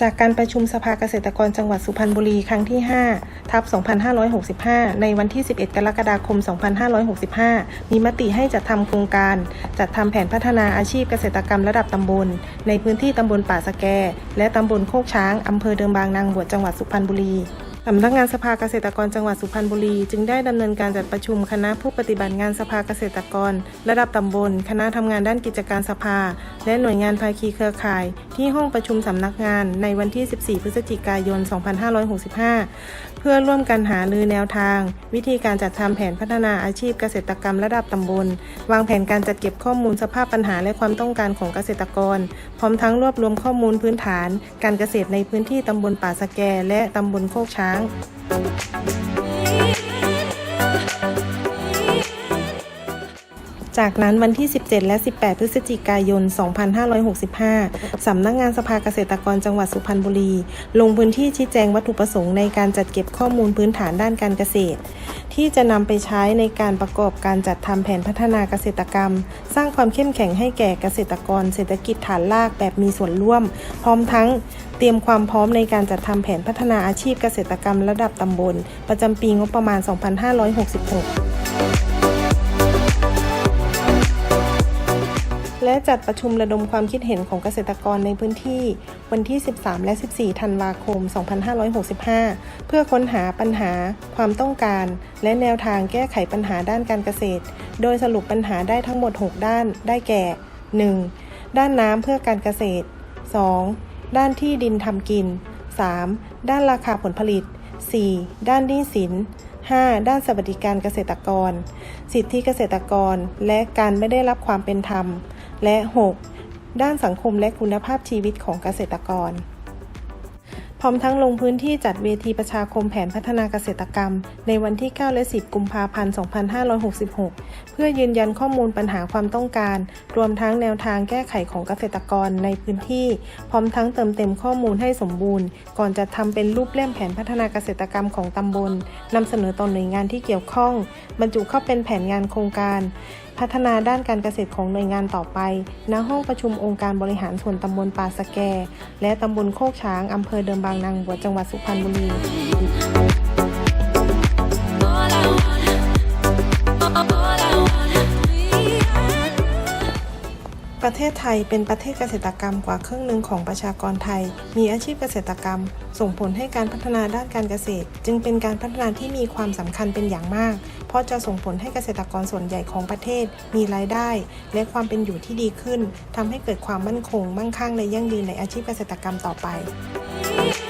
จากการประชุมสภาเกษตรกรจังหวัดสุพรรณบุรีครั้งที่ 5 ทับ 2565 ในวันที่ 11 กรกฎาคม 2565 มีมติให้จัดทำโครงการ จัดทำแผนพัฒนาอาชีพเกษตรกรรมระดับตำบล ในพื้นที่ตำบลป่าสะแก และตำบลโคกช้าง อำเภอเดิมบางนางบวชจังหวัดสุพรรณบุรี สำนักงานสภาเกษตรกรจังหวัดสุพรรณบุรี จึงได้ดำเนินการจัดประชุมคณะผู้ปฏิบัติงานสภาเกษตรกร ระดับตำบล คณะทำงานด้านกิจการสภา และหน่วยงานภาคีเครือข่าย ที่ห้องประชุมสำนักงานในวันที่ 14 พฤศจิกายน 2565 เพื่อร่วมกันหารือแนวทาง วิธีการจัดทำแผนพัฒนาอาชีพเกษตรกรรมระดับตำบล วางแผนการจัดเก็บข้อมูลสภาพปัญหาและความต้องการของเกษตรกร พร้อมทั้งรวบรวมข้อมูลพื้นฐาน การเกษตรในพื้นที่ตำบลป่าสะแกและตำบลโคกช้าง้ง จากนั้นวันที่ 17 และ 18 พฤศจิกายน 2565 สำนักงานสภาเกษตรกรจังหวัดสุพรรณบุรี ลงพื้นที่ชี้แจงวัตถุประสงค์ในการจัดเก็บข้อมูลพื้นฐานด้านการเกษตร ที่จะนำไปใช้ในการประกอบการจัดทำแผนพัฒนาเกษตรกรรม สร้างความเข้มแข็งให้แก่เกษตรกร เศรษฐกิจฐานรากแบบมีส่วนร่วม พร้อมทั้งเตรียมความพร้อมในการจัดทำแผนพัฒนาอาชีพเกษตรกรรมระดับตำบล ประจำปีงบประมาณ 2566 และจัดประชุมระดมความคิดเห็นของเกษตรกรในพื้นที่ วันที่ 13 และ 14 ธันวาคม 2565 เพื่อค้นหาปัญหา ความต้องการ และแนวทางแก้ไขปัญหาด้านการเกษตร โดยสรุปปัญหาได้ทั้งหมด 6 ด้าน ได้แก่ 1. ด้านน้ำเพื่อการเกษตร 2. ด้านที่ดินทำกิน 3. ด้านราคาผลผลิต 4. ด้านหนี้สิน 5. ด้านสวัสดิการเกษตรกร สิทธิเกษตรกร และการไม่ได้รับความเป็นธรรม และ 6. ด้านสังคมและคุณภาพชีวิตของเกษตรกร พร้อมทั้งลงพื้นที่จัดเวทีประชาคมแผนพัฒนาเกษตรกรรม ในวันที่ 9 และ 10 กุมภาพันธ์ 2566 เพื่อยืนยันข้อมูลปัญหาความต้องการ รวมทั้งแนวทางแก้ไขของเกษตรกรในพื้นที่ พร้อมทั้งเติมเต็มข้อมูลให้สมบูรณ์ ก่อนจะทำเป็นรูปเล่มแผนพัฒนาเกษตรกรรมของตำบลนำเสนอต่อหน่วยงานที่เกี่ยวข้อง บรรจุเข้าเป็นแผนงานโครงการพัฒนาด้านการเกษตรของหน่วยงานต่อไป ณ ห้องประชุมองค์การบริหารส่วนตำบลป่าสะแก และตำบลโคกช้างอำเภอเดิมบาางนางบวชจังหวัดสุพรรณบุรีประเทศไทยเป็นประเทศเกษตรกรรมกว่าครึ่งหนึ่งของประชากรไทย มีอาชีพเกษตรกรรม ส่งผลให้การพัฒนาด้านการเกษตร จึงเป็นการพัฒนาที่มีความสำคัญเป็นอย่างมาก เพราะจะส่งผลให้เกษตรกรส่วนใหญ่ของประเทศ มีรายได้ และความเป็นอยู่ที่ดีขึ้นทำให้เกิดความมั่นคง มั่งคั่งและยั่งยืนในอาชีพเกษตรกรรมต่อไป You.